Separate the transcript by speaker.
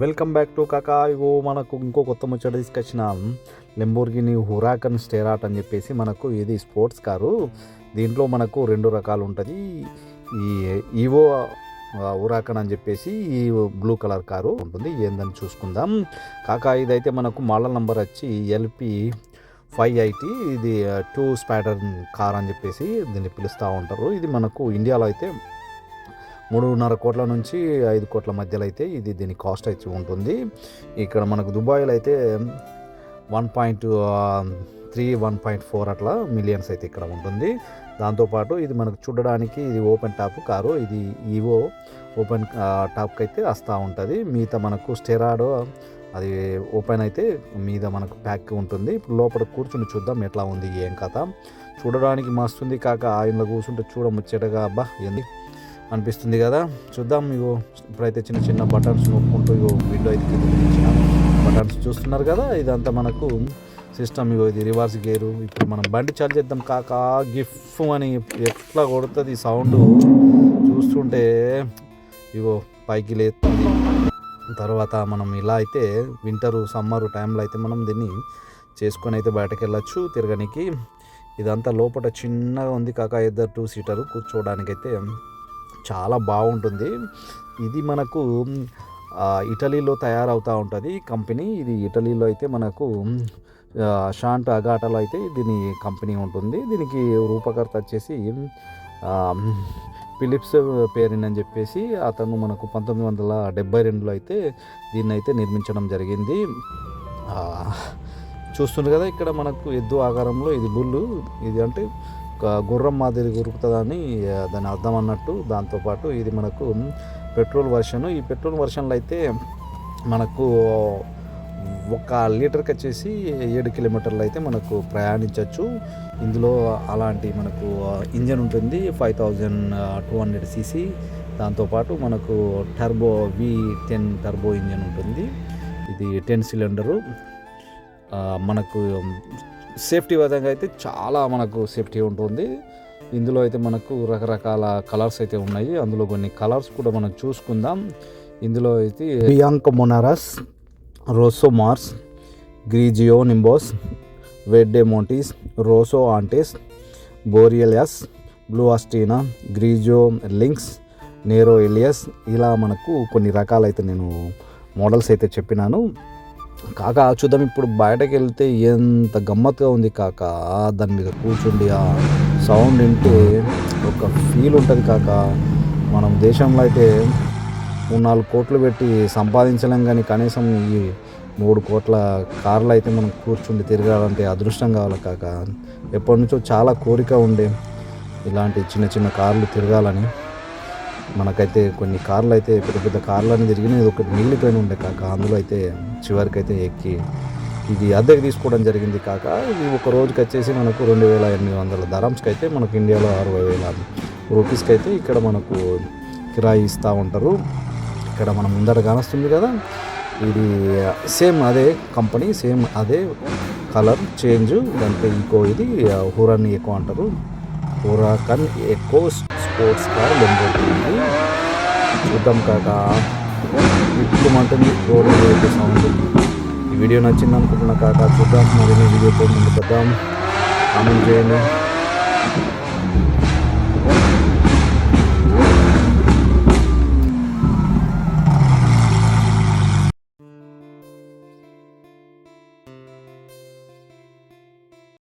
Speaker 1: Welcome back to కాకా ఇగో మనకు ఇంకో కొత్త ముచ్చట తీసుకొచ్చిన. లెంబోర్గిని హురాకన్ స్టేరాట్ అని చెప్పేసి మనకు ఇది స్పోర్ట్స్ కారు దీంట్లో మనకు రెండు రకాలు ఉంటుంది. ఈ ఈవో హురాకన్ అని చెప్పేసి ఈ బ్లూ కలర్ కారు ఉంటుంది. ఏందని చూసుకుందాం. కాకా ఇదైతే మనకు మోడల్ నంబర్ వచ్చి ఎల్పి ఫైవ్ ఐటీ ఇది టూ స్పైడర్ కార్ అని చెప్పేసి దీన్ని పిలుస్తూ ఉంటారు. ఇది మనకు ఇండియాలో అయితే మూడున్నర కోట్ల నుంచి ఐదు కోట్ల మధ్యలో అయితే ఇది దీని కాస్ట్ అయితే ఉంటుంది. ఇక్కడ మనకు దుబాయ్లో అయితే one point three one point four అట్లా మిలియన్స్ అయితే ఇక్కడ ఉంటుంది. దాంతోపాటు ఇది మనకు చూడడానికి ఇది ఓపెన్ టాప్ కారు ఇది ఈవో ఓపెన్ టాప్కి అయితే వస్తూ ఉంటుంది. మిగతా మనకు స్టెరాడో అది ఓపెన్ అయితే మీద మనకు ప్యాక్ ఉంటుంది. ఇప్పుడు లోపల కూర్చుని చూద్దాం ఎట్లా ఉంది ఏం కథ. చూడడానికి మస్తుంది కాక ఆయనలో కూర్చుంటే చూడ ముచ్చటగా అబ్బా ఏంది? అనిపిస్తుంది కదా. చూద్దాం ఇగో ఇప్పుడైతే చిన్న చిన్న బటన్స్ నొక్కుంటూ ఇగో విండో అయితే కింద బటన్స్ చూస్తున్నారు కదా ఇదంతా మనకు సిస్టమ్ ఇగో ఇది రివర్స్ గేరు ఇప్పుడు మనం బండి చార్జ్ చేద్దాం కాక గిఫ్ట్ అని ఎట్లా కొడుతుంది సౌండ్ చూస్తుంటే ఇగో పైకి లేస్తుంది. తర్వాత మనం ఇలా అయితే వింటరు సమ్మరు టైంలో అయితే మనం దీన్ని చేసుకొని అయితే బయటకు వెళ్ళచ్చు తిరగనికి. ఇదంతా లోపల చిన్నగా ఉంది కాక ఇద్దరు టూ సీటరు కూర్చోవడానికైతే. చాలా బాగుంటుంది. ఇది మనకు ఇటలీలో తయారవుతూ ఉంటుంది కంపెనీ. ఇది ఇటలీలో అయితే మనకు షాంట్ అగాటలో అయితే దీని కంపెనీ ఉంటుంది. దీనికి రూపకర్త వచ్చేసి ఫిలిప్స్ పేరిన్ అని చెప్పేసి అతను మనకు పంతొమ్మిది వందల డెబ్బై రెండులో అయితే దీన్ని అయితే నిర్మించడం జరిగింది. ఆ, చూస్తుంది కదా ఇక్కడ మనకు ఎద్దు ఆకారంలో ఇది బుల్లు. ఇది అంటే గుర్రం మాదిరి గురుకుతుందని దాని అర్థం అన్నట్టు దాంతోపాటు ఇది మనకు పెట్రోల్ వర్షన్. ఈ పెట్రోల్ వర్షన్లో అయితే మనకు ఒక లీటర్కి వచ్చేసి ఏడు కిలోమీటర్లు అయితే మనకు ప్రయాణించవచ్చు ఇందులో అలాంటి మనకు ఇంజన్ ఉంటుంది five thousand two hundred CC. దాంతోపాటు మనకు turbo V ten turbo engine ఉంటుంది. ఇది టెన్ సిలిండరు. మనకు సేఫ్టీ విధంగా అయితే చాలా మనకు సేఫ్టీ ఉంటుంది. ఇందులో అయితే మనకు రకరకాల కలర్స్ అయితే ఉన్నాయి. అందులో కొన్ని కలర్స్ కూడా మనం చూసుకుందాం. ఇందులో అయితే Bianco Monocerus Rosso Mars Grigio Nimbus Verde Mantis Rosso Anteus Borealis blue ఆస్టీనా గ్రీజియో links narrow ఎలియస్ ఇలా మనకు కొన్ని రకాలైతే నేను మోడల్స్ అయితే చెప్పినాను. కాక చూద్దాం ఇప్పుడు బయటకు వెళ్తే ఎంత గమ్మత్తుగా ఉంది కాక. దాని మీద కూర్చుండి ఆ సౌండ్ వింటే ఒక ఫీల్ ఉంటుంది కాక. మనం దేశంలో అయితే మూడు నాలుగు కోట్లు పెట్టి సంపాదించలేం కానీ కనీసం ఈ మూడు కోట్ల కార్లు అయితే మనం కూర్చుండి తిరగాలంటే అదృష్టం కావాలి కాక. ఎప్పటి నుంచో చాలా కోరిక ఉండే ఇలాంటి చిన్న చిన్న కార్లు తిరగాలని. మనకైతే కొన్ని కార్లు అయితే పెద్ద పెద్ద కార్లు అనేది తిరిగినది ఒకటి మిగిలిపోయిన ఉండే కాక అందులో అయితే చివరికి అయితే ఎక్కి ఇది అద్దెకి తీసుకోవడం జరిగింది కాక ఇది ఒక రోజుకి వచ్చేసి మనకు రెండు వేల ఎనిమిది వందల ధరమ్స్కి అయితే మనకు ఇండియాలో అరవై వేల రూపీస్కి అయితే ఇక్కడ మనకు కిరాయి ఇస్తూ ఉంటారు. ఇక్కడ మనం ముందర కానొస్తుంది కదా. ఇది సేమ్ అదే కంపెనీ సేమ్ అదే కలర్ చేంజ్. దాంట్లో ఈకో ఇది హూరాన్ని ఎక్కువ అంటారు. Huracan eco sports car Lamborghini చూద్దాం కాక. ఇప్పుడు అంటుంది రోడ్ సౌండ్ ఈ వీడియో నచ్చింది అనుకుంటున్నా కాక చూద్దాం. మరి వీడియోతో ముందుకు వద్దాం. కామెంట్ చేయండి.